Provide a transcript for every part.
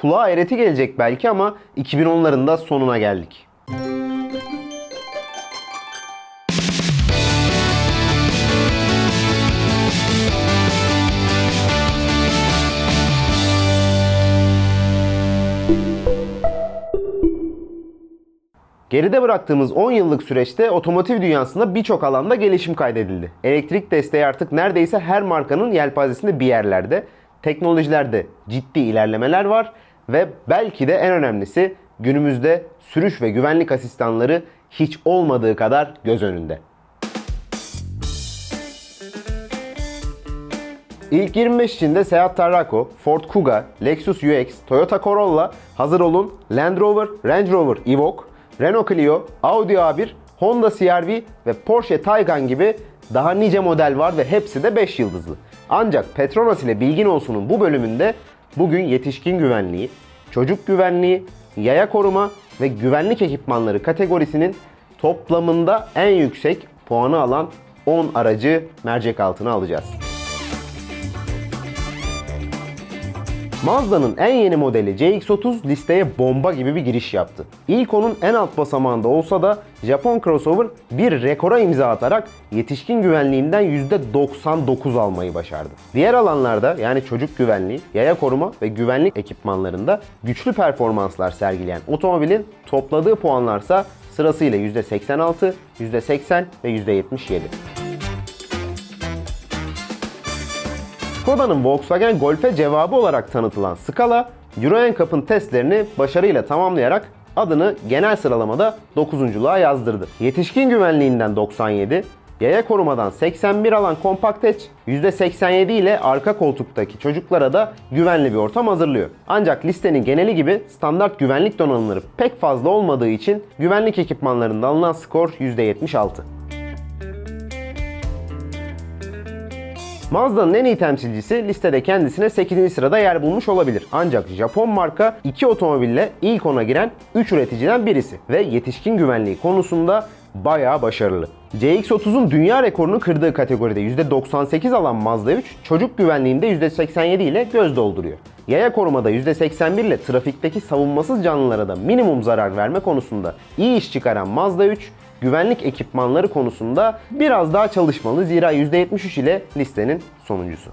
Kulağa eğreti gelecek belki ama 2010'ların da sonuna geldik. Geride bıraktığımız 10 yıllık süreçte otomotiv dünyasında birçok alanda gelişim kaydedildi. Elektrik desteği artık neredeyse her markanın yelpazesinde bir yerlerde. Teknolojilerde ciddi ilerlemeler var ve belki de en önemlisi günümüzde sürüş ve güvenlik asistanları hiç olmadığı kadar göz önünde. İlk 25 içinde Seat Tarraco, Ford Kuga, Lexus UX, Toyota Corolla, hazır olun Land Rover, Range Rover Evoque, Renault Clio, Audi A1, Honda CR-V ve Porsche Taycan gibi daha nice model var ve hepsi de 5 yıldızlı. Ancak Petronas ile Bilgin Olsun'un bu bölümünde bugün yetişkin güvenliği, çocuk güvenliği, yaya koruma ve güvenlik ekipmanları kategorisinin toplamında en yüksek puanı alan 10 aracı mercek altına alacağız. Mazda'nın en yeni modeli CX-30 listeye bomba gibi bir giriş yaptı. İlk onun en alt basamağında olsa da Japon crossover bir rekora imza atarak yetişkin güvenliğinden %99 almayı başardı. Diğer alanlarda yani çocuk güvenliği, yaya koruma ve güvenlik ekipmanlarında güçlü performanslar sergileyen otomobilin topladığı puanlarsa sırasıyla %86, %80 ve %77. Skoda'nın Volkswagen Golf'e cevabı olarak tanıtılan Scala, Euro NCAP'ın testlerini başarıyla tamamlayarak adını genel sıralamada 9.luğa yazdırdı. Yetişkin güvenliğinden 97, yaya korumadan 81 alan Compact Edge %87 ile arka koltuktaki çocuklara da güvenli bir ortam hazırlıyor. Ancak listenin geneli gibi standart güvenlik donanımları pek fazla olmadığı için güvenlik ekipmanlarında alınan skor %76. Mazda'nın en iyi temsilcisi listede kendisine 8. sırada yer bulmuş olabilir. Ancak Japon marka 2 otomobille ilk ona giren 3 üreticiden birisi ve yetişkin güvenliği konusunda bayağı başarılı. CX-30'un dünya rekorunu kırdığı kategoride %98 alan Mazda 3, çocuk güvenliğinde %87 ile göz dolduruyor. Yaya korumada %81 ile trafikteki savunmasız canlılara da minimum zarar verme konusunda iyi iş çıkaran Mazda 3, güvenlik ekipmanları konusunda biraz daha çalışmalı zira %73 ile listenin sonuncusu.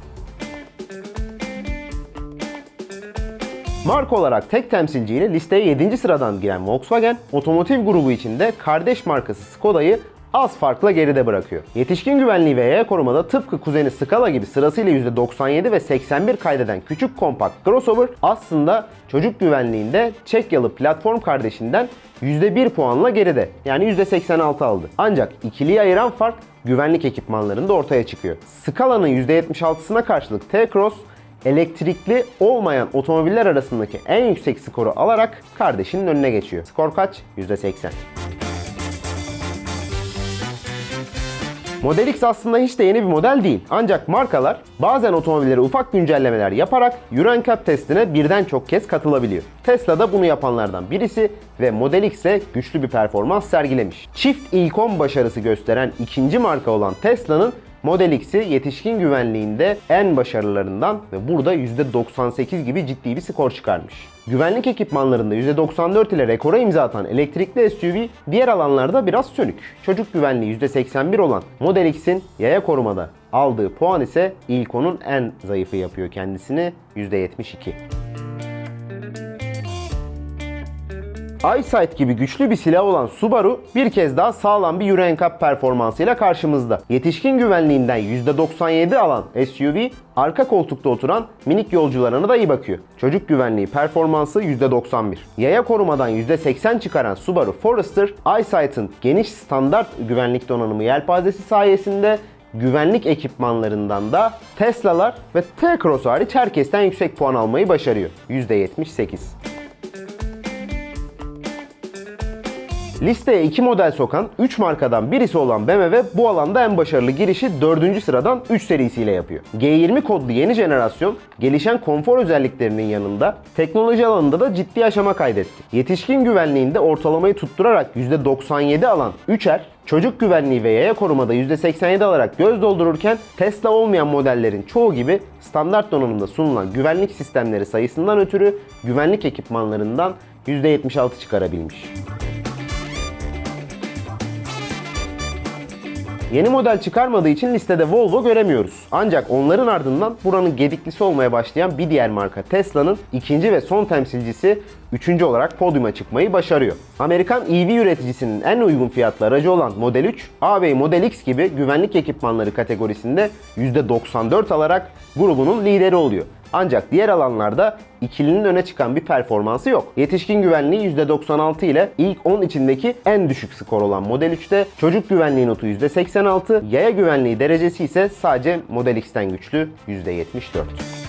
Marka olarak tek temsilciyle listeye 7. sıradan giren Volkswagen, otomotiv grubu içinde kardeş markası Skoda'yı az farkla geride bırakıyor. Yetişkin güvenliği ve yaya korumada tıpkı kuzeni Scala gibi sırasıyla %97 ve 81 kaydeden küçük kompakt crossover aslında çocuk güvenliğinde Çekyalı platform kardeşinden %1 puanla geride. Yani %86 aldı. Ancak ikiliyi ayıran fark güvenlik ekipmanlarında ortaya çıkıyor. Scala'nın %76'sına karşılık T-Cross elektrikli olmayan otomobiller arasındaki en yüksek skoru alarak kardeşinin önüne geçiyor. Skor kaç? %80. Model X aslında hiç de yeni bir model değil. Ancak markalar bazen otomobillere ufak güncellemeler yaparak Euro NCAP testine birden çok kez katılabiliyor. Tesla da bunu yapanlardan birisi ve Model X'e güçlü bir performans sergilemiş. Çift ilkom başarısı gösteren ikinci marka olan Tesla'nın Model X'i yetişkin güvenliğinde en başarılarından ve burada %98 gibi ciddi bir skor çıkarmış. Güvenlik ekipmanlarında %94 ile rekora imza atan elektrikli SUV diğer alanlarda biraz sönük. Çocuk güvenliği %81 olan Model X'in yaya korumada aldığı puan ise İlko'nun en zayıfı yapıyor kendisini %72. EyeSight gibi güçlü bir silah olan Subaru bir kez daha sağlam bir Euro NCAP performansıyla karşımızda. Yetişkin güvenliğinden %97 alan SUV arka koltukta oturan minik yolcularına da iyi bakıyor. Çocuk güvenliği performansı %91. Yaya korumadan %80 çıkaran Subaru Forester, EyeSight'ın geniş standart güvenlik donanımı yelpazesi sayesinde güvenlik ekipmanlarından da Tesla'lar ve T-Cross hariç herkesten yüksek puan almayı başarıyor. %78. Listeye 2 model sokan 3 markadan birisi olan BMW bu alanda en başarılı girişi 4. sıradan 3 serisiyle yapıyor. G20 kodlu yeni jenerasyon gelişen konfor özelliklerinin yanında teknoloji alanında da ciddi aşama kaydetti. Yetişkin güvenliğinde ortalamayı tutturarak %97 alan 3R Çocuk güvenliği ve yaya korumada %87 alarak göz doldururken Tesla olmayan modellerin çoğu gibi standart donanımda sunulan güvenlik sistemleri sayısından ötürü güvenlik ekipmanlarından %76 çıkarabilmiş. Yeni model çıkarmadığı için listede Volvo göremiyoruz. Ancak onların ardından buranın gediklisi olmaya başlayan bir diğer marka Tesla'nın ikinci ve son temsilcisi üçüncü olarak podyuma çıkmayı başarıyor. Amerikan EV üreticisinin en uygun fiyatlı aracı olan Model 3, A Model X gibi güvenlik ekipmanları kategorisinde %94 alarak grubunun lideri oluyor. Ancak diğer alanlarda ikilinin öne çıkan bir performansı yok. Yetişkin güvenliği %96 ile ilk 10 içindeki en düşük skor olan Model 3'te, çocuk güvenliği notu %86, yaya güvenliği derecesi ise sadece Model X'ten güçlü %74.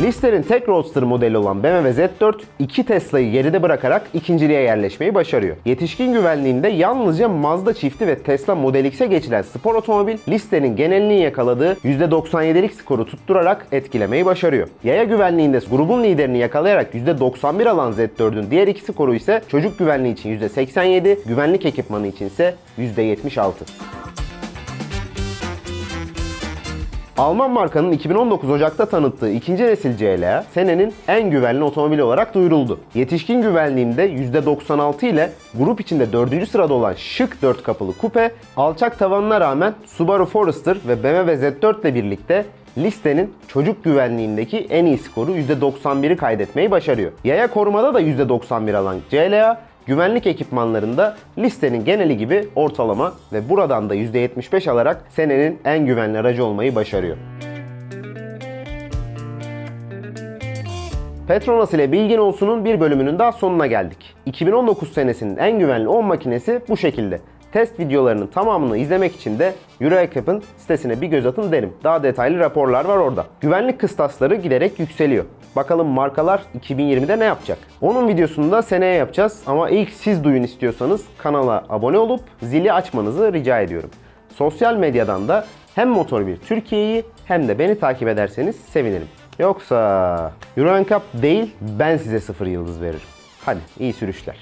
Lister'in tek roadster modeli olan BMW Z4, iki Tesla'yı geride bırakarak ikinciliğe yerleşmeyi başarıyor. Yetişkin güvenliğinde yalnızca Mazda çifti ve Tesla Model X'e geçilen spor otomobil, listenin genelini yakaladığı %97'lik skoru tutturarak etkilemeyi başarıyor. Yaya güvenliğinde grubun liderini yakalayarak %91 alan Z4'ün diğer iki skoru ise çocuk güvenliği için %87, güvenlik ekipmanı için ise %76. Alman markanın 2019 Ocak'ta tanıttığı ikinci nesil CLA, senenin en güvenli otomobili olarak duyuruldu. Yetişkin güvenliğinde %96 ile grup içinde 4. sırada olan şık 4 kapılı kupe, alçak tavanına rağmen Subaru Forester ve BMW Z4 ile birlikte listenin çocuk güvenliğindeki en iyi skoru %91'i kaydetmeyi başarıyor. Yaya korumada da %91 alan CLA, Güvenlik ekipmanlarında listenin geneli gibi ortalama ve buradan da %75 alarak senenin en güvenli aracı olmayı başarıyor. Petronas ile Bilgin Olsun'un bir bölümünün daha sonuna geldik. 2019 senesinin en güvenli 10 makinesi bu şekilde. Test videolarının tamamını izlemek için de Eurocap'ın sitesine bir göz atın derim. Daha detaylı raporlar var orada. Güvenlik kıstasları giderek yükseliyor. Bakalım markalar 2020'de ne yapacak? Onun videosunu da seneye yapacağız ama ilk siz duyun istiyorsanız kanala abone olup zili açmanızı rica ediyorum. Sosyal medyadan da hem Motor1 Türkiye'yi hem de beni takip ederseniz sevinirim. Yoksa Euro NCAP değil ben size sıfır yıldız veririm. Hadi iyi sürüşler.